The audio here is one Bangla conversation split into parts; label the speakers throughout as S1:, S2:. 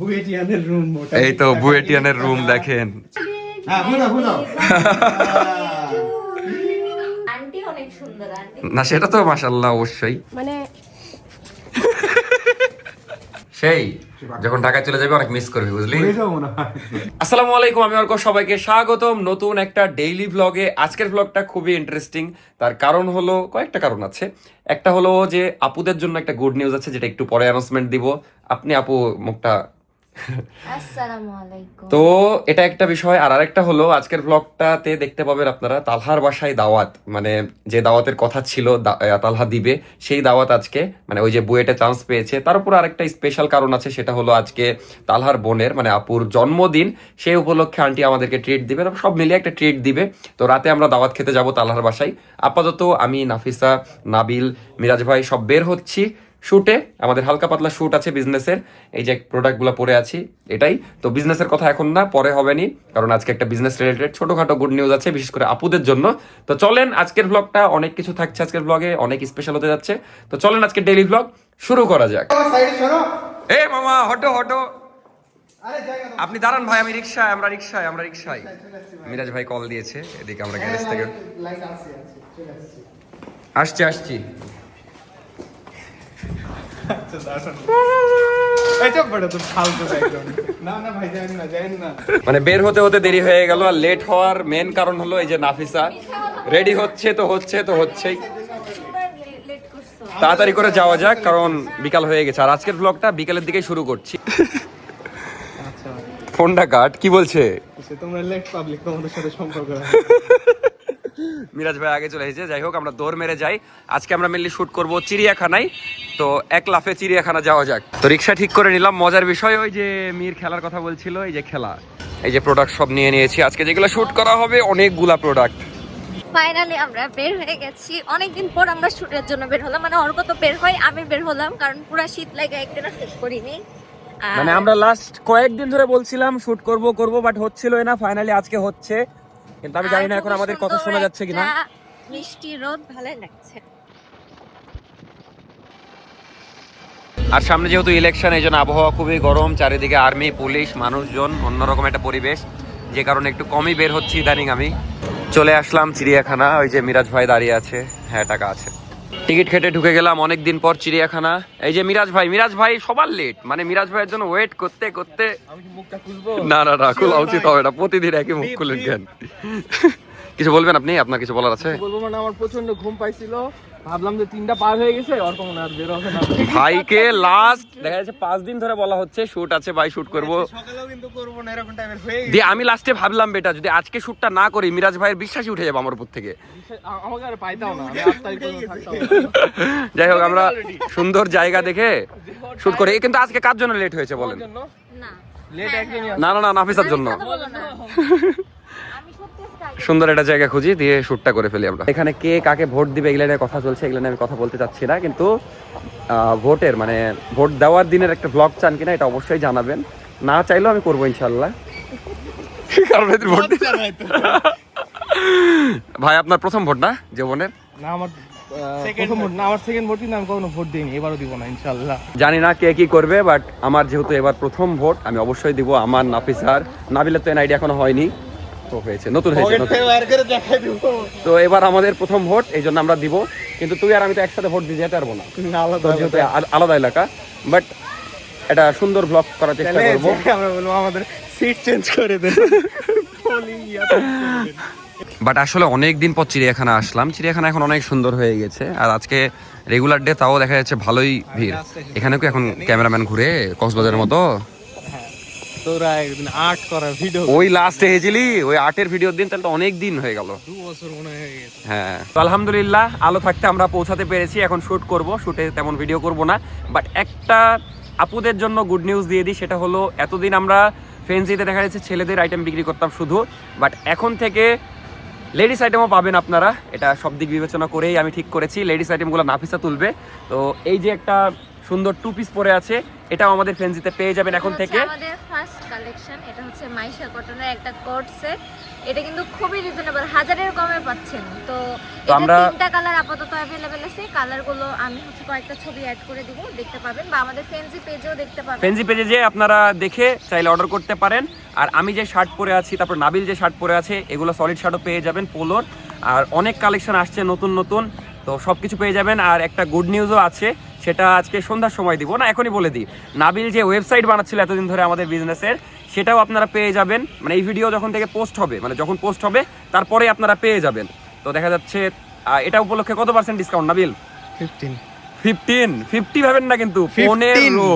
S1: বুয়েটিয়ানের রুম
S2: এই তো বুয়েটিয়ানের রুম দেখেন।
S1: হ্যাঁ বুঝো বুঝো।
S3: আন্টি অনেক সুন্দর আন্টি।
S2: না সেটা তো মাসাল্লাহ অবশ্যই।
S3: মানে
S2: সেই যখন ঢাকায় চলে যাবে অনেক মিস করবি বুঝলি?
S1: বুঝো
S2: আসসালামু আলাইকুম আমি অর্ক সবাইকে স্বাগতম নতুন একটা ডেইলি ভ্লগে আজকের ভ্লগটা খুবই ইন্টারেস্টিং তার কারণ হলো কয়েকটা কারণ আছে। একটা হলো যে আপুদের জন্য একটা গুড নিউজ আছে যেটা একটু পরে অ্যানাউন্সমেন্ট দিব। আপনি আপু মুখটা তো এটা একটা বিষয়, আর আরেকটা হলো, আজকের ব্লগটাতে দেখতে পাবেন আপনারা, তালহার বাসায় দাওয়াত মানে যে দাওয়াতের কথা ছিল তালহা দিবে, সেই দাওয়াত আজকে মানে ওই যে বুয়েটে চান্স পেয়েছে। তার উপর আরেকটা স্পেশাল কারণ আছে, সেটা হলো আজকে তালহার বোনের মানে আপুর জন্মদিন সেই উপলক্ষে আন্টি আমাদেরকে ট্রিট দিবে সব মিলিয়ে একটা ট্রিট দিবে। তো রাতে আমরা দাওয়াত খেতে যাব তালহার বাসায়। আপাতত আমি নাফিসা, নাবিল, মিরাজ ভাই সব বের হচ্ছি। শুটে আমাদের হালকা পাতলা শ্যুট আছে বিজনেসের এই যে প্রোডাক্টগুলো পরে আছি এটাই। তো বিজনেসের কথা এখন না পরে হবে নি কারণ আজকে একটা বিজনেস রিলেটেড ছোটখাটো গুড নিউজ আছে বিশেষ করে আপুদের জন্য। তো চলেন আজকের ব্লগটা অনেক কিছু থাকছে আজকের ব্লগে অনেক স্পেশাল হতে যাচ্ছে। তো চলেন আজকে ডেইলি ব্লগ শুরু করা যাক। এ মামা হটো হটো। আপনি দাঁড়ান ভাই আমি রিক্সায় আমরা রিক্সায় আমরা রিক্সায়। মিরাজ ভাই কল দিয়েছে এদিকে আমরা গ্যারেজ থেকে
S1: আছে চলে আসছে
S2: আসছি আসছি
S1: আচ্ছা দাঁড়ান এই চুপ বড় তুমি ফালতু একদম না না ভাই যাবেন না যাবেন না
S2: মানে বের হতে হতে দেরি হয়ে গেল আর লেট হওয়ার মেন কারণ হলো এই যে নাফিসা। রেডি হচ্ছে তো হচ্ছে তো হচ্ছেই। তাড়াতাড়ি করে যাওয়া যাক কারণ বিকাল হয়ে গেছে। আর আজকের ব্লগটা বিকালের দিকেই শুরু করছি।
S1: আচ্ছা।
S2: ফোনটা কাট কি বলছে?
S1: তোমরা লেট পাবলিক তোমাদের সাথে সম্পর্ক
S2: মিরাজ ভাই আগে চলে এসেছে। যাই হোক আমরা দৌড় মেরে যাই। আজকে আমরা মেনলি শুট করব চিড়িয়াখানায়। তো এক লাফে চিড়িয়াখানা যাওয়া যাক। তো রিক্সা ঠিক করে নিলাম। মজার বিষয় ওই যে মীর খেলার কথা বলছিল এই যে খেলা। এই যে প্রোডাক্ট সব নিয়ে নিয়েছি। আজকে যেগুলো শুট করা হবে অনেকগুলা প্রোডাক্ট
S3: ফাইনালি আমরা বের হয়ে গেছি। অনেকদিন পর আমরা শুটের জন্য বের হলাম। মানে অর্ক তো বের হয় আমি বের হলাম কারণ পুরো শীত লাগে একদিন শেষ করিনি।
S4: মানে আমরা লাস্ট কয়েকদিন ধরে বলছিলাম শুট করব করব বাট হচ্ছিল না। ফাইনালি আজকে হচ্ছে। কিন্তু আমি জানি না
S3: আর
S4: এখন আমাদের কথা শোনা যাচ্ছে কিনা।
S3: মিষ্টি রোদ ভালো লাগছে।
S2: আর সামনে যেহেতু ইলেকশন এই জন্য আবহাওয়া খুবই গরম চারিদিকে আর্মি পুলিশ মানুষজন অন্যরকম একটা পরিবেশ। যে কারণে একটু কমই বের হচ্ছি ইদানিং আমি। চলে আসলাম চিড়িয়াখানা ওই যে মিরাজ ভাই দাঁড়িয়ে আছে। হ্যাঁ টাকা আছে। টিকিট খেটে ঢুকে গেলাম অনেক দিন পর চিড়িয়াখানা। এই যে মিরাজ ভাই মিরাজ ভাই সবার লেট মানে মিরাজ ভাইয়ের জন্য ওয়েট করতে করতে না না না খোলা উচিত হবে না প্রতিদিন একই মুখ খুলেন কেন? কিছু বলবেন আপনি? আপনার কিছু বলার আছে?
S4: বলব মানে আমার প্রচণ্ড ঘুম পাইছিল। ভাবলাম যে তিনটা পার হয়ে গেছে আর কোনো আর বের হবে না।
S2: ভাইকে লাস্ট দেখা যাচ্ছে পাঁচ দিন ধরে বলা হচ্ছে শুট আছে ভাই শুট করব।
S1: সকালেও কিন্তু করব না এরকম টাইমের হয়ে
S2: দিয়ে আমি লাস্টে ভাবলাম বেটা যদি আজকে শুটটা না করি মিরাজ ভাইয়ের বিশ্বাসই উঠে যাবে আমার উপর থেকে।
S4: আমাকে আর পাইতাও না আমি আট তারিখ পর্যন্ত থাকতাম
S2: যাই হোক আমরা সুন্দর জায়গা দেখে শুট করি। কিন্তু আজকে কার জন্য লেট হয়েছে বলেন?
S3: না।
S2: না না না। নাফিসার জন্য
S3: কথা বলো না। আমি করতে start
S2: সুন্দর একটা জায়গা খুঁজি দিয়ে শুটটা করে ফেলি আমরা। এখানে কে কাকে ভোট দিবে এগুলো নিয়ে কথা চলছে এগুলো নিয়ে আমি কথা বলতে চাচ্ছি না কিন্তু আহ, ভোটের মানে ভোট দেওয়ার দিনের একটা ব্লগ চান কিনা এটা অবশ্যই জানাবেন। না চাইলেও আমি করব ইনশাল্লাহ কারণ ভোট ভাই আপনার প্রথম ভোট না জীবনের
S4: না আমার আহ, প্রথম ভোট না আমার সেকেন্ড ভোট কিন্তু আমি কখনো ভোট দিইনি এবারও দিব না ইনশাল্লাহ
S2: জানি না কে কি করবে বাট আমার যেহেতু এবার প্রথম ভোট আমি অবশ্যই দিব আমার নাফিসার নাবিলের তো এনআইডি এখনও হয়নি। তো হয়েছে নতুন হয়েছে তো এবার আমাদের প্রথম ভোট এই জন্য আমরা দিব। কিন্তু তুই আর আমি তো একসাথে ভোট দিতে পারব না।
S1: আলাদা
S2: এলাকা। বাট এটা সুন্দর ব্লগ করার চেষ্টা
S1: তাহলে
S2: করব।
S1: আমরা বলব আমাদের সিট চেঞ্জ করে।
S2: বাট আসলে অনেক দিন পর চিড়িয়াখানা আসলাম। চিড়িয়াখানা এখন অনেক সুন্দর হয়ে গেছে। আর আজকে রেগুলার ডে তাও দেখা যাচ্ছে ভালোই ভিড়। এখানে কি এখন ক্যামেরাম্যান ঘুরে কক্সবাজারের মতো?
S1: তোরা একদিন আর্ট করা ভিডিও
S2: ওই লাস্টে হেছিলি ওই আর্টের ভিডিওর দিন তাহলে তো অনেক দিন হয়ে গেল।
S1: দু বছর মনে হয়ে গেছে।
S2: হ্যাঁ।
S4: তো আলহামদুলিল্লাহ আলো থাকতে আমরা পৌঁছাতে পেরেছি এখন শুট করব শুটে তেমন ভিডিও করব না। বাট একটা আপুদের জন্য গুড নিউজ দিয়ে দিই সেটা হলো এতদিন আমরা ফেন্সিতে দেখা যাচ্ছে ছেলেদের আইটেম বিক্রি করতাম শুধু। বাট এখন থেকে লেডিস আইটেমও পাবেন আপনারা। এটা সব দিক বিবেচনা করেই আমি ঠিক করেছি লেডিস আইটেমগুলো নাফিসা তুলবে। তো এই যে একটা
S2: সুন্দর টু পিস পরে আছে। এটাও আমাদের ফেন্সিতে পেয়ে যাবেন এখন থেকে।
S3: আমাদের ফার্স্ট কালেকশন এটা হচ্ছে মাইশা কটনের একটা কোট সেট এটা কিন্তু খুবই রিজনেবল হাজারের কমে পাচ্ছেন। তো
S2: আমরা-
S3: তিনটা কালার আপাতত অ্যাভেলেবেল আছে। কালারগুলো আমি হচ্ছে কয়েকটা ছবি অ্যাড করে দিব দেখতে পাবেন। বা আমাদের ফেন্সি পেজেও দেখতে পাবেন।
S2: ফেন্সি পেজে যে আপনারা দেখে চাইলে অর্ডার করতে পারেন। আর আমি যে শার্ট পরে আছি তারপর নাবিল যে শার্ট পরে আছে এগুলো সলিড শার্টও পেয়ে যাবেন পোলোর। আর অনেক কালেকশন আসছে নতুন নতুন তো সব কিছু পেয়ে যাবেন। আর একটা গুড নিউজও আছে সেটা আজকে সন্ধ্যার সময় দিব। না এখনই বলে দিই। নাবিল যে ওয়েবসাইট বানাচ্ছিল এতদিন ধরে আমাদের বিজনেসের সেটাও আপনারা পেয়ে যাবেন। মানে এই ভিডিও যখন থেকে পোস্ট হবে মানে যখন পোস্ট হবে তারপরে আপনারা পেয়ে যাবেন। তো দেখা যাচ্ছে এটা উপলক্ষে কত percent discount Nabil?
S1: Fifteen
S2: fifteen fifty ভাবেন না কিন্তু
S1: 15
S2: পনেরো।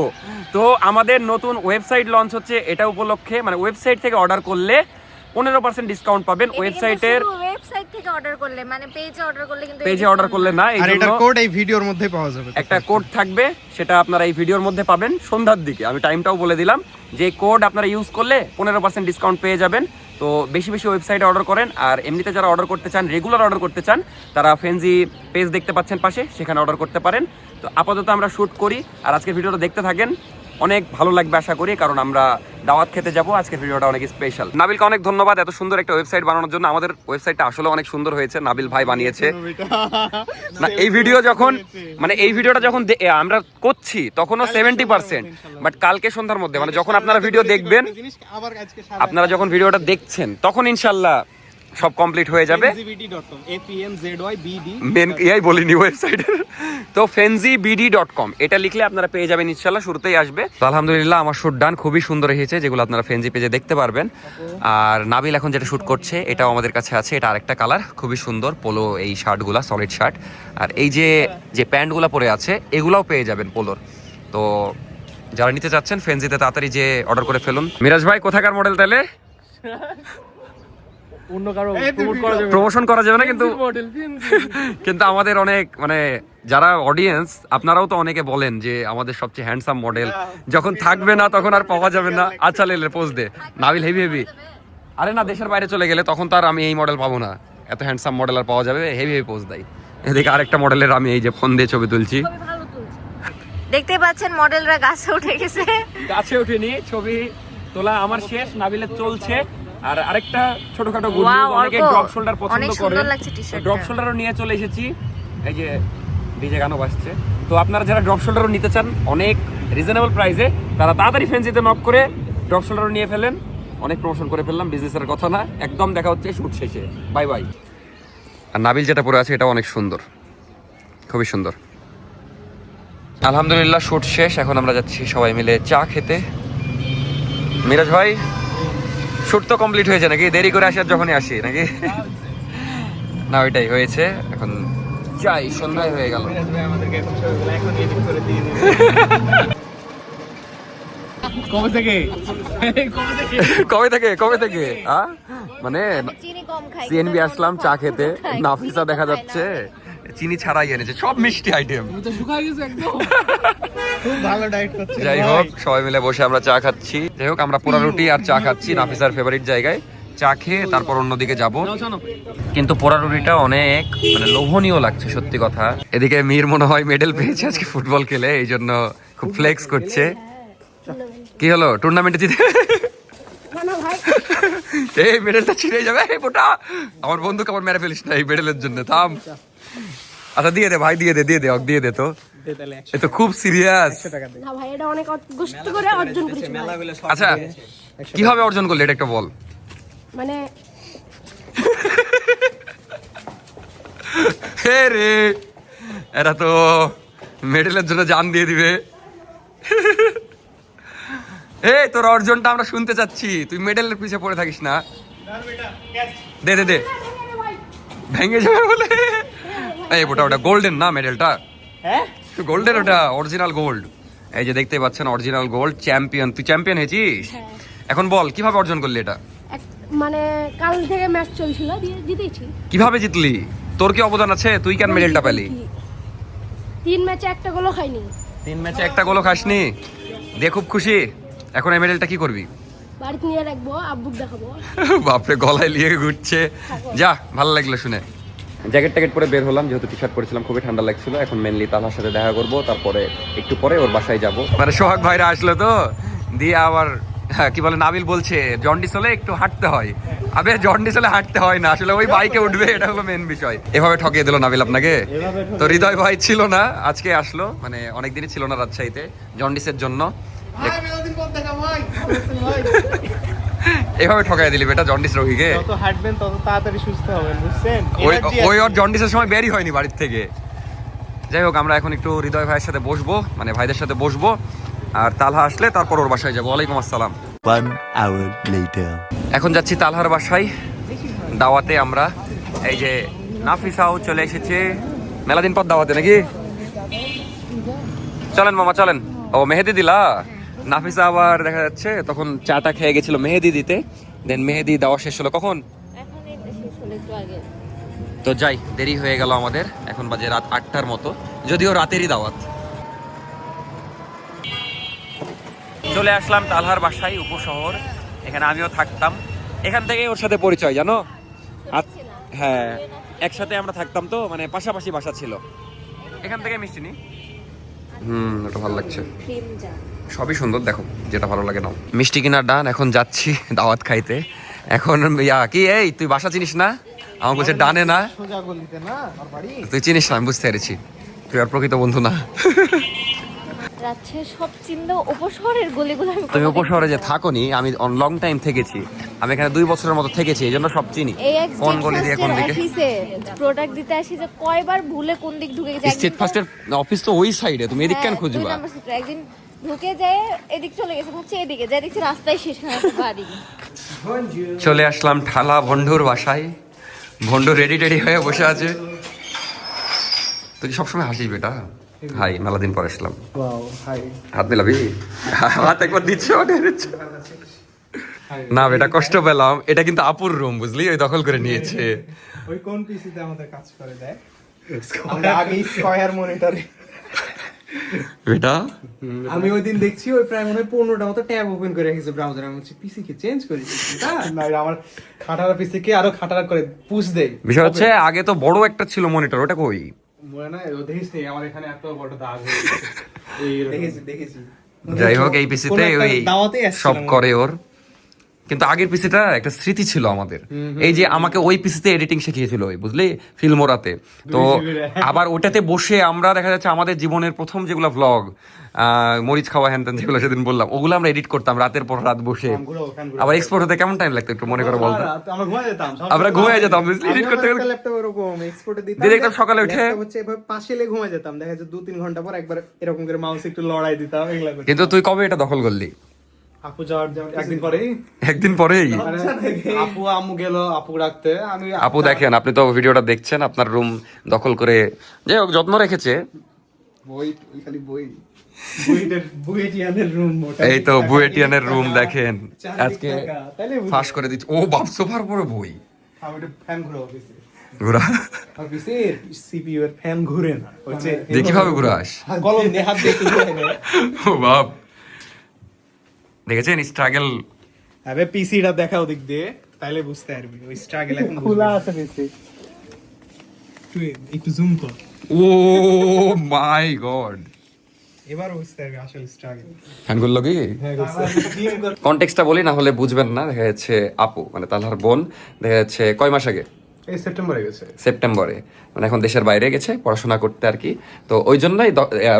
S2: তো আমাদের নতুন ওয়েবসাইট লঞ্চ হচ্ছে এটা উপলক্ষে মানে ওয়েবসাইট থেকে অর্ডার করলে পনেরো পার্সেন্ট ডিসকাউন্ট পাবেন ওয়েবসাইটের
S3: ওয়েবসাইট থেকে অর্ডার করলে মানে পেজে অর্ডার করলে কিন্তু
S2: পেজে অর্ডার করলে না এই
S1: আর
S2: জন্য
S1: এটার কোড এই ভিডিওর মধ্যেই পাওয়া যাবে।
S2: একটা কোড থাকবে সেটা আপনারা এই ভিডিওর মধ্যে পাবেন সন্ধ্যার দিকে। আমি টাইমটাও বলে দিলাম যে কোড আপনারা ইউজ করলে পনেরো পার্সেন্ট ডিসকাউন্ট পেয়ে যাবেন। তো বেশি বেশি ওয়েবসাইটে অর্ডার করেন আর এমনিতে যারা অর্ডার করতে চান রেগুলার অর্ডার করতে চান তারা ফেন্জি পেজ দেখতে পাচ্ছেন পাশে সেখানে অর্ডার করতে পারেন। তো আপাতত আমরা শ্যুট করি আর আজকের ভিডিওটা দেখতে থাকেন। অনেক ভালো লাগবে আশা করি কারণ আমরা দাওয়াত খেতে যাব। আজকের ভিডিওটা অনেক স্পেশাল নাবিলকে অনেক ধন্যবাদ এত সুন্দর একটা ওয়েবসাইট বানানোর জন্য। আমাদের ওয়েবসাইটটা আসলে অনেক সুন্দর হয়েছে নাবিল ভাই বানিয়েছে। না এই ভিডিও যখন মানে এই ভিডিওটা যখন আমরা করছি তখনও সেভেন্টি পার্সেন্ট বাট কালকে সন্ধ্যার মধ্যে মানে যখন আপনারা ভিডিও দেখবেন আপনারা যখন ভিডিওটা দেখছেন তখন ইনশাল্লাহ সব কমপ্লিট হয়ে যাবে।
S1: E
S2: মেন ইয়াই বলিনি ওয়েবসাইটের তো ফেনজি বিডি ডট কম এটা লিখলে আপনারা পেয়ে যাবেন ইনশাল্লাহ শুরুতেই আসবে। তো আলহামদুলিল্লাহ আমার শুট ডান খুবই সুন্দর হয়েছে যেগুলো আপনারা ফেনজি পেজে দেখতে পারবেন। আর নাবিল এখন যেটা শুট করছে এটাও আমাদের কাছে আছে এটা আরেকটা কালার খুবই সুন্দর পোলো এই শার্টগুলা সলিড শার্ট আর এই যে যে প্যান্টগুলো পরে আছে এগুলাও পেয়ে যাবেন পোলোর তো যারা নিতে চাচ্ছেন ফেনজিতে তাড়াতাড়ি যে অর্ডার করে ফেলুন। মিরাজ ভাই কোথাকার মডেল তাহলে?
S1: অন্য কারও প্রমোট করা যাবে।
S2: প্রমোশন করা যাবে না কিন্তু কিন্তু আমাদের অনেক মানে যারা অডিয়েন্স আপনারাও তো অনেকে বলেন যে আমাদের সবচেয়ে হ্যান্ডসাম মডেল যখন থাকবে না তখন আর পাওয়া যাবে না। আচ্ছা লেলে পোজ দে। নাবিল হেভি হেভি আরে না দেশের বাইরে চলে গেলে তখন তো আর আমি এই মডেল পাবো না। এত হ্যান্ডসাম মডেল আর পাওয়া যাবে হেভি হেভি পোজ দেয়। এদিকে আরেকটা মডেলের আমি এই যে ফোন দিয়ে ছবি তুলছি।
S3: খুবই ভালো তুলছে। দেখতে পাচ্ছেন মডেলরা গাছে উঠে গেছে।
S2: গাছে ওঠেনি ছবি তোলা আমার শেষ নাবিলের চলছে। আর আরেকটা ছোটখাটো গুড নিউজ অনেকে ড্রপ শোল্ডার পছন্দ করে। ড্রপ শোল্ডারও নিয়ে চলে এসেছি। এই যে ডিজে গানও বাজছে। তো আপনারা যারা ড্রপ শোল্ডারও নিতে চান অনেক রিজনেবল প্রাইসে তারা তাড়াতাড়ি ফেন্সিতে নক করে ড্রপ শোল্ডারও নিয়ে ফেলেন। অনেক প্রমোশন করে ফেললাম বিজনেসের কথা না। একদম দেখা হচ্ছে শুট শেষে। বাই বাই আর নাবিল যেটা পরে আছে এটা অনেক সুন্দর। খুবই সুন্দর। আলহামদুলিল্লাহ শুট শেষ। এখন আমরা যাচ্ছি সবাই মিলে চা খেতে। মিরাজ ভাই শুট তো কমপ্লিট হয়েছে নাকি? দেরি করে আসার যখনই আসি নাকি? না ওইটাই হয়েছে। এখন যাই সন্ধ্যায় হয়ে গেল।
S1: আমাদেরকে এখন ছবিগুলো এখন এডিট করে দিয়ে দিবে কবে থেকে? কবে থেকে?
S2: কবে থেকে? মানে
S3: চিনি কম খাই
S2: সিএনবি আসলাম চা খেতে। নাফিসা দেখা যাচ্ছে। চিনি ছাড়াই এনেছে সব মিষ্টি আইটেম
S1: খুব ভালো ডায়েট করছে
S2: যাই হোক সবাই মিলে বসে আমরা চা খাচ্ছি। যাই হোক আমরা পোড়া রুটি আর চা খাচ্ছি নাফিসার ফেভারিট জায়গায়। চা খেয়ে তারপর অন্যদিকে যাব। কিন্তু পোড়া রুটিটা অনেক মানে লোভনীয় লাগছে সত্যি কথা। এদিকে মীর মনে হয় মেডেল পেয়েছে আজকে ফুটবল খেলে এই জন্য খুব ফ্লেক্স করছে। কি হলো? টুর্নামেন্টে জিতে এই মেডেলটা ছিঁড়ে যাবে এই বোটা। আমার বন্ধুকে আবার মেরে ফেলিস না এই মেডেলের জন্য থাম। আচ্ছা দিয়ে দে ভাই দিয়ে দে দিয়ে দে অক দিয়ে দে তো। এ তো খুব সিরিয়াস
S5: না ভাই এটা অনেক কষ্ট করে অর্জন করেছি
S2: আচ্ছা কীভাবে অর্জন করলি? এটা একটা বল।
S5: মানে
S2: হে রে এরা তো মেডেলের জন্য জান দিয়ে দিবে। এই তোর অর্জনটা আমরা শুনতে চাচ্ছি। তুই মেডেলের পিছে পড়ে থাকিস না। দে দে দে। ভেঙে যাবে বলে। এই ওটা ওটা গোল্ডেন না মেডেলটা
S1: হ্যাঁ?
S2: গোল্ডেন ওটা অরিজিনাল গোল্ড এই যে দেখতে পাচ্ছেন অরিজিনাল গোল্ড চ্যাম্পিয়ন তুই চ্যাম্পিয়ন হয়েছিস? এখন বল কীভাবে অর্জন করলি এটা?
S5: মানে কাল থেকে ম্যাচ চলছিল জিতেছি।
S2: কীভাবে জিতলি? তোর কি অবদান আছে? তুই কেন মেডেলটা পেলি?
S5: তিন ম্যাচে একটা গোলও খাইনি।
S2: তিন ম্যাচে একটা গোলও খাসনি? দিয়ে খুব খুশি? এখন এই মেডেলটা কি করবি?
S5: বাড়িতে নিয়ে রাখব আব্বুক দেখাবো।
S2: বাপরে গলায় লিয়ে ঘুরছে। যা ভালো লাগল শুনে। জ্যাকেট ট্যাকেট পরে বের হলাম যেহেতু টি শার্ট পরেছিলাম খুবই ঠান্ডা লাগছিল। এখন মেনলি তালহার সাথে দেখা করব তারপরে একটু পরে ওর বাসায় যাব। মানে সোহাগ ভাইরা আসলো তো দিয়ে আবার হ্যাঁ, কি বলে নাবিল বলছে জন্ডিস হলে একটু হাঁটতে হয়। আবে জন্ডিস হলে হাঁটতে হয় না আসলে ওই বাইকে উঠবে এটা হলো মেন বিষয়। এভাবে ঠকিয়ে দিল নাবিল আপনাকে? তো হৃদয় ভাই ছিল না আজকে আসলো মানে অনেকদিনই ছিল না রাজশাহীতে জন্ডিসের জন্য।
S1: মেলাদিন
S2: এভাবে ঠকাই দিলি বেটা জন্ডিস রোগীকে।
S1: যত হাঁটবেন তত তাড়াতাড়ি সুস্থ হবেন বুঝছেন?
S2: ওই। ওর জন্ডিসের সময় বেরই হয়নি বাড়ির থেকে। যাই হোক আমরা এখন একটু হৃদয় ভাইয়ের সাথে বসবো মানে ভাইদের সাথে বসবো। আর তালহা আসলে তারপর ওর বাসায় যাব। ওয়ালাইকুম আসসালাম।
S6: One hour later.
S2: এখন যাচ্ছি তালহার বাসায়। দাওয়াতে আমরা এই যে নাফিসাও চলে এসেছে। মেলা দিন পর দাওয়াতে নাকি? চলেন মামা চলেন। ও মেহেদি দিলা? নাফিসা আবার দেখা যাচ্ছে তখন চাটা খেয়ে গেছিল মেহেদি দিতে দেন মেহেদি দেওয়া শেষ হলো কখন? তো যাই দেরি হয়ে গেল আমাদের এখন বাজে রাত আটটার মতো যদিও রাতেরই দাওয়াত। চলে আসলাম তালহার বাসায় উপশহর এখানে আমিও থাকতাম। এখান থেকে ওর সাথে পরিচয় জানো? হ্যাঁ একসাথে আমরা থাকতাম তো মানে পাশাপাশি বাসা ছিল। এখান থেকে মিষ্টি নি? হুম ওটা ভালো লাগছে। সবই সুন্দর দেখো যেটা ভালো লাগে নাও। মিষ্টি কিনার ডান এখন যাচ্ছি দাওয়াত খাইতে। এখন ইয়া কি এই তুই বাসা চিনিস না? আমার বলছে ডানে না।
S1: সোজা গলিতে না আমার বাড়ি?
S2: তুই চিনিস না আমি বুঝতে পেরেছি। তুই আর প্রকৃত বন্ধু না।
S3: যাচ্ছে সব চিন্তা উপশহরের গলিগুলো আমি
S2: তুমি উপশহরে যে
S3: পেলাম।
S2: থাকোনি আমি লং টাইম থেকেছি। আমি এখানে দুই বছরের মতো থেকেছি এই জন্য সব চিনি। কোন গলি দিয়ে কোন দিকে?
S3: প্রোডাক্ট দিতে আসি যে কয়বার ভুলে কোন দিক ঢুকে গেছে
S2: স্টেট ফার্স্টের অফিস তো ওই সাইডে তুমি এদিক কেন খুঁজবা?
S3: একদিন ঢুকে যায় এদিক চলে গেছে ভাবছি এদিকে যাই দেখছি রাস্তায় শেষ হয়ে গেছে বাড়ি।
S2: চলে আসলাম ঠালা ভন্ডুর বাসায়। ভন্ডু রেডি টেডি হয়ে বসে আছে। তুই সবসময় হাসিস বেটা। হাই মেলা দিন পর আসলাম। হাত মেলাবি? হাত একবার দিচ্ছ না এটা কষ্ট পেলাম। এটা কিন্তু আপুর রুম বুঝলি? ওই দখল করে নিয়েছে।
S1: ওই কোন পিসিতে আমাদের কাজ করে দেয় আমরা আগে স্কয়ার মনিটরে
S2: বেটা
S1: আমি ওই দিন দেখছি ওই প্রায় মনে হয় পনেরোটা মতো ট্যাব ওপেন করে রেখেছে ব্রাউজারে আমি বলছি পিসি কে চেঞ্জ করি আমার খাটারা পিসি কে আরও খাটারা করে পুশ দেয়।
S2: বিষয় হচ্ছে আগে তো বড় একটা ছিল মনিটর ওটা কই?
S1: মনে না দেখিস নি আমার এখানে এত বড় দাগ গেছে। দেখেছি দেখেছি
S2: যাই হোক এই পিসিতে ওই সব করে ওর। কিন্তু আগের পিসিটা একটা স্মৃতি ছিল আমাদের। এই যে আমাকে ওই পিসিতে এডিটিং শিখিয়েছিল ওই বুঝলি ফিল্মোরাতে তো আবার ওটাতে বসে আমরা দেখা যাচ্ছে আমাদের জীবনের প্রথম যেগুলো ভ্লগ মরিচ খাওয়া হ্যান ত্যান যেগুলো সেদিন বললাম ওগুলো আমরা এডিট করতাম রাতের পর রাত বসে। আবার এক্সপোর্ট হতে কেমন টাইম লাগতো একটু মনে করে বলতো
S1: আমরা ঘুমায় যেতাম
S2: আমরা ঘুমায় যেতাম, বুঝলি? edit করতে গেলে- দেখতাম সকালে উঠে-
S1: হচ্ছে পাশে লেগে ঘুমায় যেতাম দেখা যাচ্ছে দু তিন ঘণ্টা পর একবার এরকম করে মাউস একটু লড়াই দিতাম
S2: কিন্তু তুই কবে এটা দখল করলি?
S1: আপু যাওয়ার একদিন পরেই?
S2: একদিন পরেই?
S1: মানে আপু আম্মু গেল আপু রাখতে আমি
S2: আপু দেখেন আপনি তো ভিডিওটা দেখছেন আপনার রুম দখল করে যাই হোক যত্ন রেখেছে।
S1: বই খালি বই।
S2: এই তো বুয়েটিয়ানের রুম দেখেন। আজকে। ফাঁস করে দিচ্ছে। ও বাপ সোফার পরে বই।
S1: আমি ফ্যান ঘুরে অফিসে
S2: ঘুরা?
S1: অফিসের সিপিইউ এর ফ্যান ঘুরে না।
S2: দেখি ভাবে ঘুরাস
S1: কলম দিয়ে হাত দিয়ে একটু ঘুরে নেয়।
S2: ও বাপ। দেখেছেন স্ট্রাগল
S1: আরে পিসিটা দেখা ওদিক দিয়ে তাইলে বুঝতে পারবি ওই স্ট্রাগল এখন খোলা আছে পিসি তুই একটু জুম কর।
S2: Oh my God.
S1: এবার বুঝতে পারবি আসলে স্ট্রাগল
S2: ফ্যানগুলো কি?
S1: জিম কর।
S2: কনটেক্সটটা বলি না হলে বুঝবেন না। দেখা যাচ্ছে আপু মানে তালহার বোন। দেখা যাচ্ছে কয় মাস আগে?
S1: এই সেপ্টেম্বরে গেছে।
S2: সেপ্টেম্বরে। মানে এখন দেশের বাইরে গেছে পড়াশোনা করতে আর কি। তো ওই জন্যই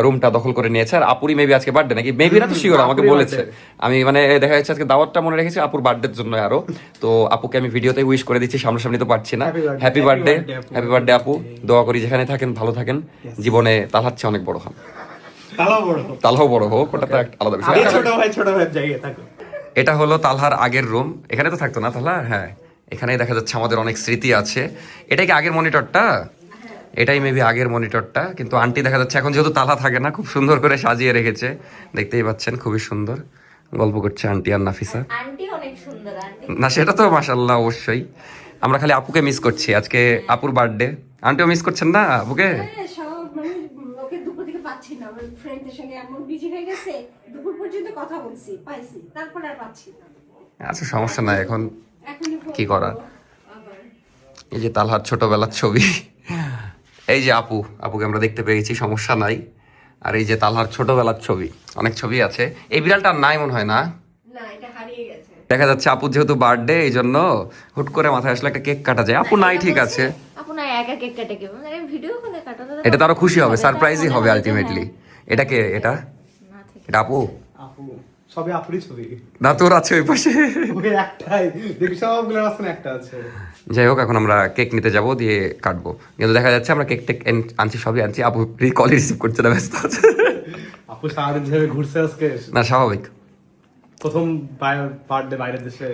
S2: রুমটা দখল করে নিয়েছে। আর আপুরি মেবি আজকে বার্থডে নাকি? মেবি না তো শিওর আমাকে বলেছে। আমি মানে দেখা যাচ্ছে আজকে দাওয়াতটা মনে রেখেছি আপুর বার্থডের জন্য আরও। তো আপুকে আমি ভিডিওতে উইশ করে দিচ্ছি সামনাসামনি তো পারছি না। হ্যাপি বার্থডে হ্যাপি বার্থডে আপু। দোয়া করি যেখানে থাকেন ভালো থাকেন। জীবনে তালহাচ্ছে অনেক বড় হন।
S1: তালাও বড়
S2: হোক। ওটা তো একটা আলাদা বিষয়। এটা হলো তালহার আগের রুম এখানে তো থাকতো না তালহা? হ্যাঁ। এখানেই দেখা যাচ্ছে আমাদের অনেক স্মৃতি আছে। এটা কি আগের মনিটরটা? এটাই মেবি আগের মনিটরটা কিন্তু আন্টি দেখা যাচ্ছে এখন যেহেতু তালা থাকে না খুব সুন্দর করে সাজিয়ে রেখেছে। দেখতেই পাচ্ছেন খুবই সুন্দর। গল্প করছে আন্টি আর নাফিসা। না সেটা তো মাসাল্লাহ অবশ্যই। আমরা খালি আপুকে মিস করছি আজকে আপুর বার্থডে আন্টিও মিস করছেন না আপুকে?
S5: হ্যাঁ, মানে
S2: আচ্ছা সমস্যা নাই এখন কি
S5: করার?
S2: এই যে তালহার ছোটবেলার ছবি। এই যে আপু আপুকে আমরা দেখতে পেয়েছি সমস্যা নাই। আর এই যে তালহার ছোটবেলার ছবি অনেক ছবি আছে। এই বিড়ালটা আর নাই মনে হয় না?
S5: না এটা হারিয়ে গেছে।
S2: দেখা যাচ্ছে আপু যেহেতু বার্থডে এই জন্য হুট করে মাথায় আসলে একটা কেক কাটা যায়। আপু নাই ঠিক আছে।
S3: মানে
S2: এটা তো আরও খুশি হবে সারপ্রাইজই হবে আলটিমেটলি এটা কে? এটা? এটা আপু?
S1: আপু। সবই আপুরই ছবি।
S2: না তোর আছে ওই পাশে।
S1: ওই একটাই। দেখি সবগুলোর মাঝখানে একটা আছে।
S2: যাই হোক এখন আমরা কেক নিতে যাব দিয়ে কাটবো। কিন্তু দেখা যাচ্ছে আমরা কেক টেক আনছি সবই আনছি। আপু কল রিসিভ করছে না ব্যস্ত আছে।
S1: আপু সারাদিন ধরে ঘুরছে আজকে।
S2: না স্বাভাবিক।
S1: প্রথম বার্থডে বাইরের দেশে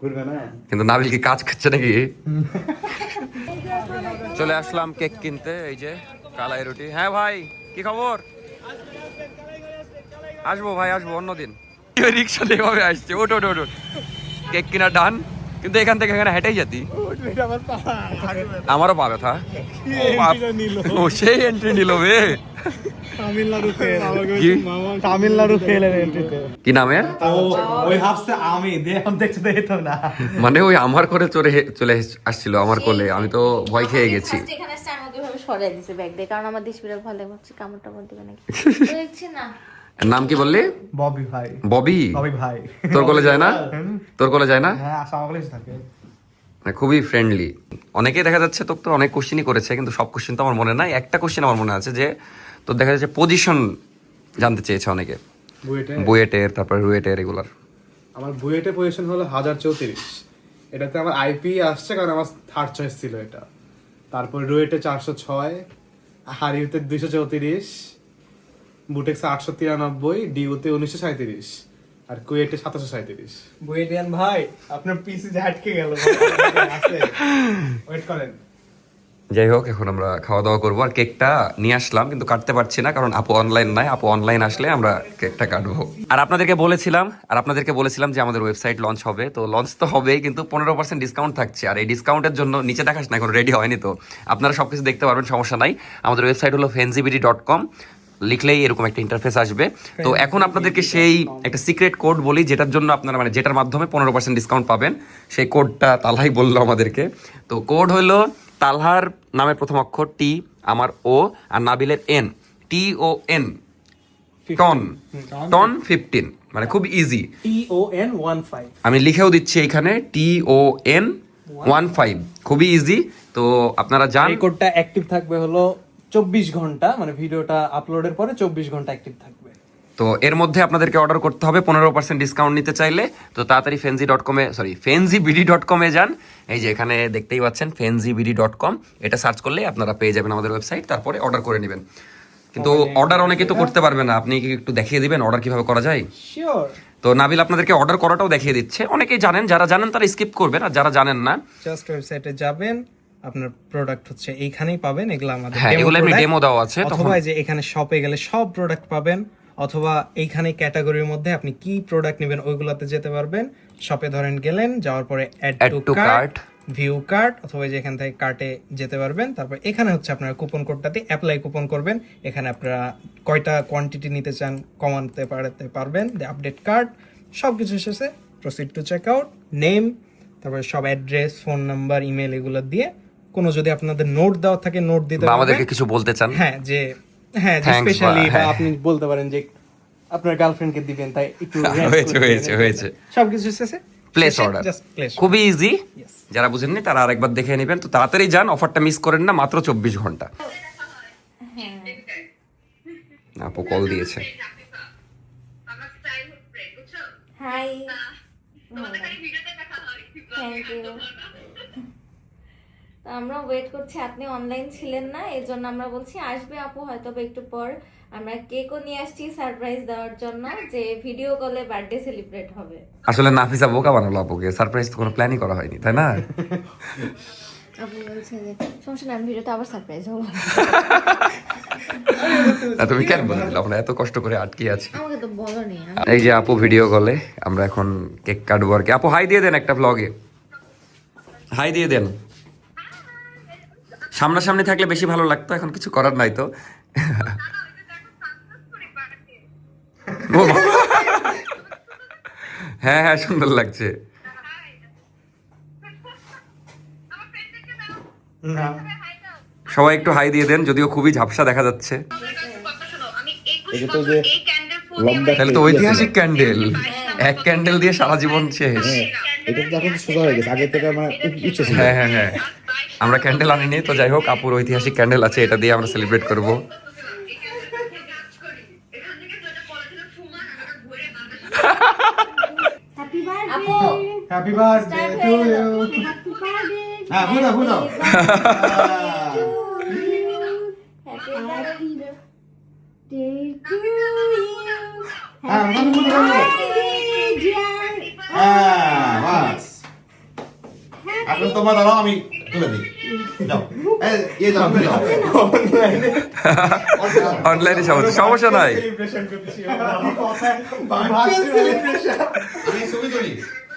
S1: ঘুরবে না?
S2: কিন্তু নাবিল কি কাজ করছে নাকি? চলে আসলাম কেক কিনতে এই যে কালাই রুটি। হ্যাঁ ভাই কি খবর? আসব ভাই আসব অন্যদিন। রিক্সা এভাবে আসছে। ওট ওট ওট ওট। কেক কিনা ডান। কিন্তু এখান থেকে এখানে হেঁটেই যেতি। আমারও পা ব্যথা। ও সেই এন্ট্রি নিল বে।
S1: তামিলনাড়ু
S2: কি?
S1: ও ওই আমি দেখতে না।
S2: মানে ওই আমার করে চলে চলে আসছিল আমার কোলে। আমি তো ভয় খেয়ে গেছি।
S3: এখানে দিছে ব্যাগ দিয়ে কারণ আমার দেশ বিড়াল ভালো ভাবছি কামড় টামড় দিবে নাকি? তো দেখছি না।
S2: নাম কি বললি?
S1: ববি ভাই।
S2: ববি?
S1: ববি ভাই।
S2: তোর কোলে যায় না? তোর কোলে যায় না?
S1: হ্যাঁ আমাকে থাকে।
S2: মানে খুবই ফ্রেন্ডলি অনেকেই দেখা যাচ্ছে তোকে তো অনেক কোশ্চেনই করেছে কিন্তু সব কোশ্চেন তো আমার মনে নাই। একটা কোশ্চেন আমার মনে আছে যে তোর দেখা যাচ্ছে পজিশন জানতে চেয়েছে অনেকে।
S1: বুয়েটে।
S2: বুয়েটের তারপর রুয়েটের এগুলার।
S1: আমার বুয়েটে পজিশন হলো হাজার চৌত্রিশ। এটাতে আমার আইপি আসছে কারণ আমার থার্ড চয়েস ছিল এটা। তারপর রুয়েটে চারশো ছয় হারিউতে দুইশো চৌত্রিশ বুটেক্সে আটশো তিরানব্বই ডিউতে উনিশশো সাঁত্রিশ আর কুয়েটে সাতাশো সাঁত্রিশ বুয়েটিয়ান ভাই আপনার পিসি যে আটকে গেল। ওয়েট করেন।
S2: যাই হোক এখন আমরা খাওয়া দাওয়া করব। আর কেকটা নিয়ে আসলাম কিন্তু কাটতে পারছি না কারণ আপু অনলাইন নাই। আপু অনলাইন আসলে আমরা কেকটা কাটবো। আর আপনাদেরকে বলেছিলাম আর আপনাদেরকে বলেছিলাম যে আমাদের ওয়েবসাইট লঞ্চ হবে। তো লঞ্চ তো হবেই কিন্তু পনেরো পার্সেন্ট ডিসকাউন্ট থাকছে। আর এই ডিসকাউন্টের জন্য নিচে দেখাস না এখন রেডি হয়নি তো। আপনারা সবকিছু দেখতে পারবেন সমস্যা নাই। আমাদের ওয়েবসাইট হলো ফেনজিবিডি ডট কম লিখলেই এরকম একটা ইন্টারফেস আসবে। তো এখন আপনাদেরকে সেই একটা সিক্রেট কোড বলি যেটার জন্য আপনারা মানে যেটার মাধ্যমে পনেরো পার্সেন্ট ডিসকাউন্ট পাবেন। সেই কোডটা তালহাই বলল আমাদেরকে। তো কোড হলো তালহার নামের প্রথম অক্ষর টি আমার ও আর নাবিলের N T O N ton ton fifteen মানে খুব easy
S1: T O N one five
S2: আমি লিখেও দিচ্ছি এখানে T O N one five খুবই ইজি তো আপনারা যান।
S1: কোডটা অ্যাক্টিভ থাকবে হলো চব্বিশ ঘণ্টা মানে ভিডিওটা আপলোডের পরে চব্বিশ ঘণ্টা অ্যাক্টিভ থাকবে।
S2: তো এর মধ্যে আপনাদেরকে অর্ডার করতে হবে পনেরো পার্সেন্ট ডিসকাউন্ট নিতে চাইলে। তো তাড়াতাড়ি ফেনজি ডট কমে সরি ফেনজি বিডি ডট কমে যান। এই যে এখানে দেখতেই পাচ্ছেন ফেনজি বিডি ডট কম এটা সার্চ করলেই আপনারা পেয়ে যাবেন আমাদের ওয়েবসাইট তারপরে অর্ডার করে নেবেন। কিন্তু অর্ডার অনেকে তো করতে পারবে না আপনি কি একটু দেখিয়ে দিবেন অর্ডার কীভাবে করা যায়?
S1: শিওর
S2: তো নাবিল আপনাদেরকে অর্ডার করাটাও দেখিয়ে দিচ্ছে। অনেকেই জানেন যারা জানেন তারা স্কিপ করবেন আর যারা জানেন না
S7: জাস্ট ওয়েবসাইটে যাবেন আপনার প্রোডাক্ট হচ্ছে এইখানেই পাবেন এগুলো আমাদের
S2: হ্যাঁ, এগুলো demo দেওয়া আছে,
S7: অথবা যে এখানে শপে গেলে সব প্রোডাক্ট পাবেন অথবা এইখানে ক্যাটাগরির মধ্যে আপনি কি প্রোডাক্ট নেবেন ওইগুলোতে যেতে পারবেন। শপে ধরেন গেলেন যাওয়ার পরে add to cart view cart অথবা যে এখান থেকে কার্টে যেতে পারবেন। তারপর এখানে হচ্ছে আপনারা কুপন কোডটাতে অ্যাপ্লাই কুপন করবেন। এখানে আপনারা কয়টা কোয়ান্টিটি নিতে চান কমাতে পারতে পারবেন। আপডেট কার্ড সব কিছু শেষে proceed to check out name তারপরে সব অ্যাড্রেস ফোন নাম্বার ইমেল এগুলো দিয়ে কোনো যদি আপনাদের নোট দেওয়া থাকে নোট দিতে
S2: আমাদেরকে কিছু বলতে চান?
S7: হ্যাঁ যে হ্যাঁ যে স্পেশালি বা
S2: হ্যাঁ।
S7: আপনি বলতে পারেন যে আপনার গার্লফ্রেন্ডকে দিবেন তাই একটু
S2: হয়েছে, হয়েছে, হয়েছে।
S7: সবকিছু শেষে
S2: প্লেস অর্ডার খুবই ইজি যারা বুঝেননি তারা আরেকবার দেখে নেবেন। তো তাড়াতাড়ি যান অফারটা মিস করেন না মাত্র চব্বিশ ঘণ্টা। আপু কল দিয়েছে।
S3: হাই থ্যাংক ইউ তো আমরা ওয়েট করছি আপনি অনলাইন ছিলেন না এর জন্য আমরা বলছি আসবে আপু হয়তো একটু পর। আমরা কেকও নিয়ে আসছি সারপ্রাইজ দেওয়ার জন্য যে ভিডিও কলে বার্থডে সেলিব্রেট হবে।
S2: আসলে নাফিসা বোকা বানালো আপুকে সারপ্রাইজ তো কোনো প্ল্যানই করা হয়নি তাই না?
S3: আপনি বলছেন যে সমস্যা না আমি ভিডিওতে আবার সারপ্রাইজ হব।
S2: তুমি কেন বলে দিলে? আমরা এত কষ্ট করে আটকে আছি।
S3: আমাকে তো বলো নি
S2: এই যে আপু ভিডিও কলে আমরা এখন কেক কাটবো আর কি। আপু হাই দিয়ে দেন একটা ব্লগে হাই দিয়ে দেন। সামনাসামনি থাকলে বেশি ভালো লাগতো এখন কিছু করার নাই তো। হ্যাঁ হ্যাঁ সুন্দর লাগছে। সবাই একটু হাই দিয়ে দেন যদিও খুবই ঝাপসা দেখা যাচ্ছে।
S8: এটা তো যে লম্বা
S2: তাহলে তো ঐতিহাসিক ক্যান্ডেল এক ক্যান্ডেল দিয়ে সারা জীবন শেষ।
S8: হ্যাঁ এটা তো এখন সোজা হয়ে গেছে। আগে থেকে আমার ইচ্ছে ছিল।
S2: হ্যাঁ হ্যাঁ হ্যাঁ। আমরা ক্যান্ডেল আনিনি তো যাই হোক আপুর ঐতিহাসিক ক্যান্ডেল আছে এটা দিয়ে আমরা সেলিব্রেট করব।
S5: হ্যাপি বার্থডে
S3: আপু
S1: হ্যাপি বার্থডে টু ইউ হ্যাঁ বুঝা বুঝা
S3: হ্যাপি বার্থডে
S5: টু ইউ
S1: হ্যাঁ
S9: হ্যাঁ বাস। এখন তোমার দাঁড়াও আমি তুলে দিই।
S2: অনলাইনে সমস্যা। সমস্যা নাই।
S9: আমি ছবি তুলি।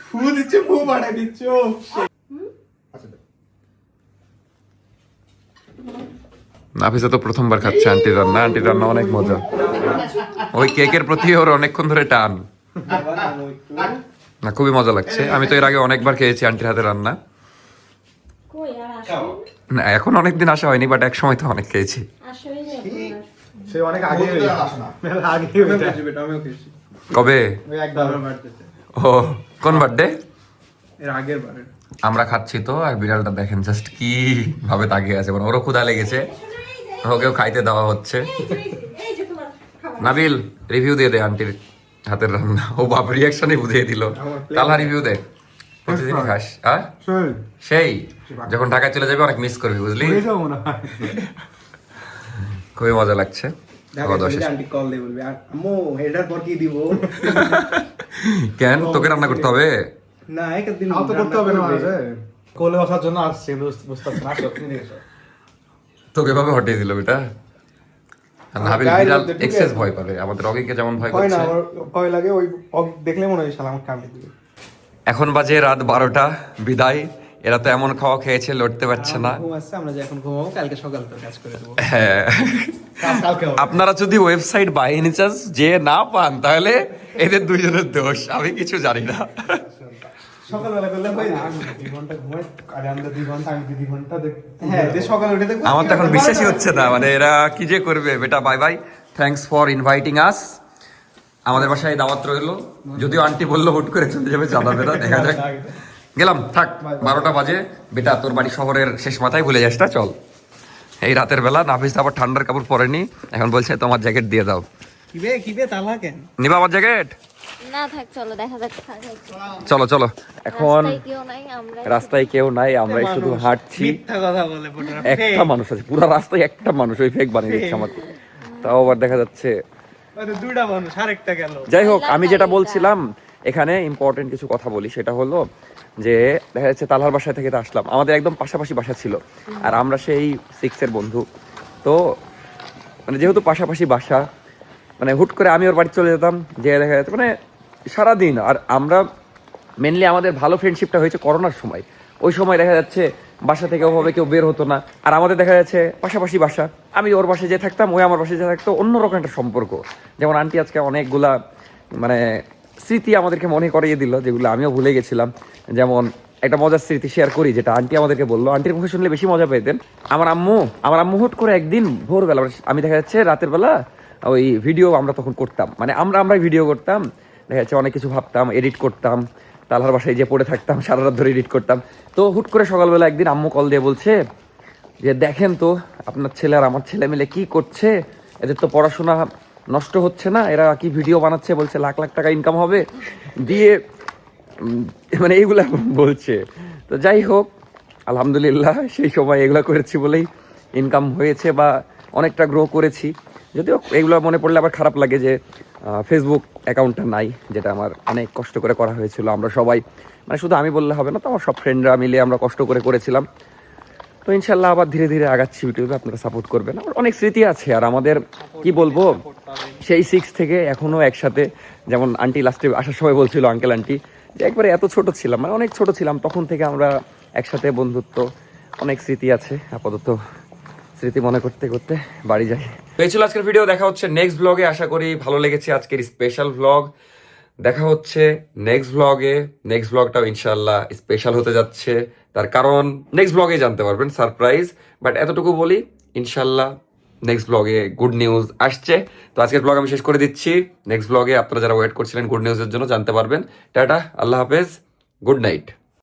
S1: ফু দিচ্ছে ফু বাড়াই দিচ্ছ
S2: নাফিসা তো প্রথমবার খাচ্ছে। আন্টির রান্না আন্টি রান্না অনেক মজা। ওই কেকের প্রতি ওর অনেকক্ষণ ধরে টান। না খুবই মজা লাগছে। আমি তো এর আগে অনেকবার খেয়েছি আন্টির হাতে রান্না। না এখন অনেকদিন আসা হয়নি বাট এক সময় তো অনেক খেয়েছি।
S1: সে অনেক আগে
S9: বন্ধুদের আসে না।
S1: আগে
S2: কবে? ও কোন বার্থডে
S7: এর আগের বারে।
S2: আমরা খাচ্ছি তো আর বিড়ালটা দেখেন জাস্ট কি ভাবে তাকিয়ে আছে মানে ওরও ক্ষুধা লেগেছে। ওকেও খাইতে দেওয়া হচ্ছে।
S5: এই যে তোমার খাবার।
S2: নাবিল রিভিউ দিয়ে দে আন্টির হাতের রান্না। ও বাপ রিয়াকশনই বুঝিয়ে দিল। তালা রিভিউ দে। প্রতিদিন খাস। হ্যাঁ? সেই। যখন ঢাকায় চলে যাবে অনেক মিস করবি বুঝলি? খুবই মজা লাগছে। কেন? তোকে রান্না করতে হবে?
S7: না একদিন
S1: করতে হবে না কোলে বসার জন্য আসছে বুঝতে।
S2: তোকে এভাবে হটিয়ে দিল নাবিল বিড়াল এক্সেস ভয় পাবে। আমাদের অগিকে যেমন ভয় করছে।
S7: আমার ভয় লাগে ওই দেখলে মনে হয় শালা কামড়ে দিবে।
S2: এখন বাজে রাত বারোটা বিদায়। এরা তো এমন খাওয়া খেয়েছে লড়তে পারছে না।
S7: ঘুম আসছে আমরা যে এখন ঘুমাবো কালকে সকালে তো কাজ করে দেবো।
S2: হ্যাঁ। আপনারা যদি ওয়েবসাইট বাই এনি চান্স যে না পান তাহলে এদের দুইজনের দোষ। আমি কিছু জানি না।
S7: হয়ে
S1: আমরা
S7: হ্যাঁ
S2: তো এখন বিশ্বাসই হচ্ছে না মানে এরা কি যে করবে। বেটা bye bye thanks for inviting us আমাদের বাসায় দাওয়াত রইল। যদিও আন্টি বলল হুট করে চলে যাবে চাঁদা না দেখা যাক। গেলাম থাক বারোটা বাজে। বেটা তোর বাড়ি শহরের শেষ মাথায় ভুলে যাস না চল। এই রাতের বেলা নাফিস আবার ঠান্ডার কাপড় পরেনি এখন বলছে তোমার জ্যাকেট দিয়ে দাও।
S7: কিবে কিবে তালা কেন?
S2: নিবা আমার জ্যাকেট?
S3: না থাক চলো দেখা যাক
S2: চলো চলো। এখন
S3: রাস্তায় কেউ নাই আমরা
S2: শুধু হাঁটছি।
S7: মিথ্যা কথা বলে পুরো
S2: একটা মানুষ আছে পুরো রাস্তায় একটা মানুষ ওই ফেক বানিয়ে দিচ্ছে আমাকে। তাও আবার দেখা যাচ্ছে যাই হোক, আমি যেটা বলছিলাম, এখানে ইম্পর্টেন্ট কিছু কথা বলি, সেটা হলো যে দেখা যাচ্ছে তালহার বাসায় থেকে আসলাম। আমাদের একদম পাশাপাশি বাসা ছিল, আর আমরা সেই সিক্সের বন্ধু। তো মানে যেহেতু পাশাপাশি বাসা মানে হুট করে আমি ওর বাড়ি চলে যেতাম, যে দেখা যাচ্ছে মানে সারাদিন। আর আমরা মেনলি আমাদের ভালো ফ্রেন্ডশিপটা হয়েছে করোনার সময়। ওই সময় দেখা যাচ্ছে বাসা থেকে ওভাবে কেউ বের হতো না। আর আমাদের দেখা যাচ্ছে পাশাপাশি বাসা। আমি ওর বাসায় যে থাকতাম ওই আমার বাসায় যে থাকতো, অন্যরকম একটা সম্পর্ক। যেমন আন্টি আজকে অনেকগুলা মানে স্মৃতি আমাদেরকে মনে করিয়ে দিল, যেগুলো আমিও ভুলে গেছিলাম। যেমন একটা মজার স্মৃতি শেয়ার করি, যেটা আন্টি আমাদেরকে বলল আন্টির মুখে শুনলে বেশি মজা পেতেন আমার আম্মু আমার আম্মু হুট করে একদিন ভোরবেলা মানে আমি দেখা যাচ্ছে রাতের বেলা ওই ভিডিও আমরা তখন করতাম। মানে আমরা আমরাই ভিডিও করতাম, দেখা যাচ্ছে অনেক কিছু ভাবতাম এডিট করতাম। তালহার বাসায় যে পড়ে থাকতাম, সারা রাত ধরে এডিট করতাম। তো হুট করে সকালবেলা একদিন আম্মু কল দিয়ে বলছে যে, দেখেন তো, আপনার ছেলে আর আমার ছেলে মিলে কি করছে? এদের তো পড়াশোনা নষ্ট হচ্ছে না, এরা কি ভিডিও বানাচ্ছে? বলছে, লাখ লাখ টাকা ইনকাম হবে? দিয়ে মানে এইগুলা বলছে। তো যাই হোক, আলহামদুলিল্লাহ সেই সময় এগুলো করেছি বলেই ইনকাম হয়েছে বা অনেকটা গ্রো করেছি। যদিও এগুলো মনে পড়লে আবার খারাপ লাগে যে ফেসবুক অ্যাকাউন্টটা নাই, যেটা আমার অনেক কষ্ট করে করা হয়েছিল। আমরা সবাই মানে শুধু আমি বললে হবে না, তো আমার সব ফ্রেন্ডরা মিলে আমরা কষ্ট করে করেছিলাম। তো ইনশাল্লাহ আবার ধীরে ধীরে আগাচ্ছি ইউটিউবে, আপনারা সাপোর্ট করবেন। আমার অনেক স্মৃতি আছে, আর আমাদের কি বলব, সেই সিক্স থেকে এখনও একসাথে, যেমন আন্টি লাস্টে আসার সময় বলছিল আঙ্কেল আন্টি যে একবারে এত ছোট ছিলাম মানে অনেক ছোট ছিলাম, তখন থেকে আমরা একসাথে বন্ধুত্ব, অনেক স্মৃতি আছে, আপাতত স্মৃতি মনে করতে করতে বাড়ি যাই। এই ছিল আজকের ভিডিও দেখা হচ্ছে নেক্সট ব্লগে আশা করি ভালো লেগেছে আজকের স্পেশাল ব্লগ দেখা হচ্ছে নেক্সট ব্লগে নেক্সট ব্লগটাও ইনশাল্লাহ স্পেশাল হতে যাচ্ছে। তার কারণ নেক্সট ব্লগে জানতে পারবেন সারপ্রাইজ বাট এতটুকু বলি ইনশাল্লাহ নেক্সট ব্লগে গুড নিউজ আসছে। তো আজকের ব্লগ আমি শেষ করে দিচ্ছি। নেক্সট ব্লগে আপনারা যারা ওয়েট করছিলেন গুড নিউজের জন্য জানতে পারবেন। টাটা, আল্লাহ হাফেজ গুড নাইট